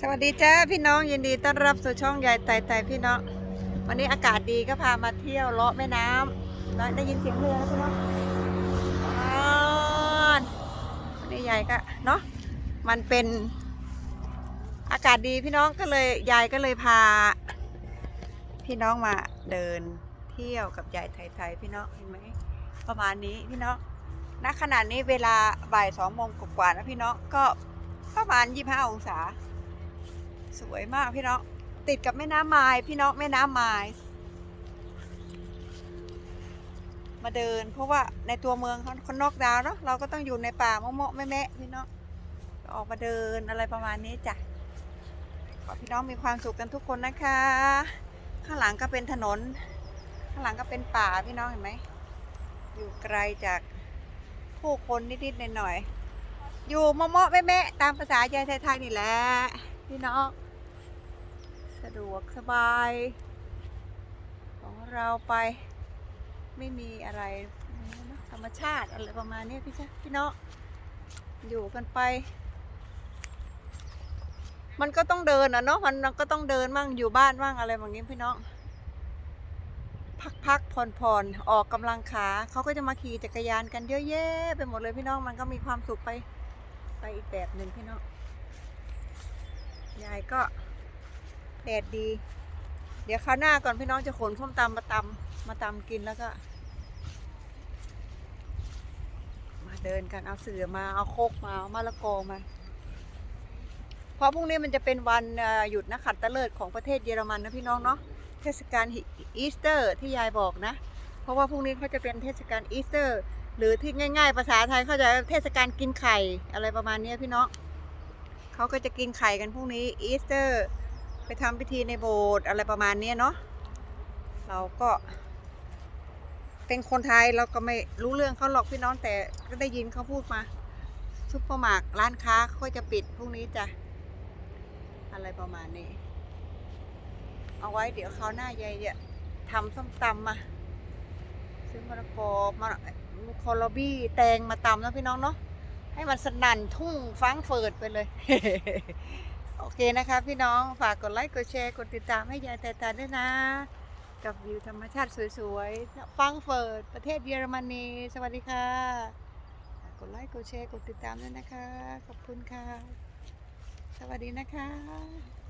สวัสดีจ้าพี่น้องยินดีต้อนรับสู่ช่องยายไต่ไต่พี่น้อง วันนี้อากาศดีก็พามาเที่ยวเลาะแม่น้ำแล้วได้ยินเสียงเรือแล้วพี่น้องอ่านวันนี้ยายก็เนาะมันเป็นอากาศดีพี่น้องก็เลยยายก็เลยพา พี่น้องมาเดินเที่ยวกับยายไทยๆพี่น้องเห็นไหมประมาณนี้พี่น้องณขณะนี้เวลาบ่ายสองโมงกว่าๆนะพี่น้องก็ประมาณยี่ห้าองศา สวยมากพี่น้อง ติดกับแม่น้ำไม้พี่น้องแม่น้ำไม้มาเดิน เพราะว่าในตัวเมืองเขาเขานอกดาวเนาะเราก็ต้องอยู่ในป่าเมาะๆแม่พี่น้องก็ออกมาเดินอะไรประมาณนี้จ้ะขอพี่น้องมีความสุขกันทุกคนนะคะ ข้างหลังก็เป็นถนน ข้างหลังก็เป็นป่าพี่น้องเห็นไหมอยู่ไกลจากผู้คนนิดๆหน่อยๆอยู่เมาะๆแม่ตามภาษายายไทยๆนี่แหละพี่น้องะดวกสบาย ของเราไปไม่มีอะไรธรรมชาติอะไรประมาณนี้พี่ชพี่เน้องอยู่กันไป มันก็ต้องเดินอะเนาะมันก็ต้องเดินมั่งอยู่บ้านมั่งอะไรแบบนี้พี่น้องพักๆผ่อนๆออกกำลังขาเขาก็จะมาขี่จักรยานกันเยอะแยะไปหมดเลยพี่น้องมันก็มีความสุขไปไปอีกแบบหนึ่งพี่น้องยายก็ แดดดี เดี๋ยวคราวหน้าก่อนพี่น้องจะขนส้มตำมาตำมาตำกินแล้วก็ มาเดินกันเอาเสือมาเอาโคกมาเอามะละกอมาเพราะพรุ่งนี้มันจะเป็นวันหยุดนักขัดตฤกษ์ของประเทศเยอรมันนะพี่น้องเนาะเทศกาลอีสเตอร์ที่ยายบอกนะ เพราะว่าพรุ่งนี้เขาจะเป็นเทศกาลอีสเตอร์ หรือที่ง่าย ๆ ภาษาไทยเขาจะเทศกาลกินไข่อะไรประมาณนี้พี่น้องเขาก็จะกินไข่กันพรุ่งนี้อีสเตอร์ ไปทำพิธีในโบสถ์อะไรประมาณเนี้เนาะเราก็ เป็นคนไทยเราก็ไม่รู้เรื่องเขาหรอกพี่น้องแต่ก็ได้ยินเขาพูดมาซุปเปอร์มาร์ทร้านค้าเขาก็จะปิดพรุ่งนี้จ้ะอะไรประมาณนี้ เอาไว้เดี๋ยวเขาหน้ายายจะทำส้มตำมาซื้อมะละกอมาคอลบี้แตงมาตำนะพี่น้องเนาะให้มันสนั่นทุ่งฟังเฟิดไปเลย โอเคนะคะพี่น้องฝากกดไลค์กดแชร์กดติดตามให้ยายแต่ตาด้วยนะ กับวิวธรรมชาติสวยๆฟังเฟิร์ดประเทศเยอรมนี สวัสดีค่ะ กดไลค์กดแชร์กดติดตามด้วยนะคะ ขอบคุณค่ะ สวัสดีนะคะ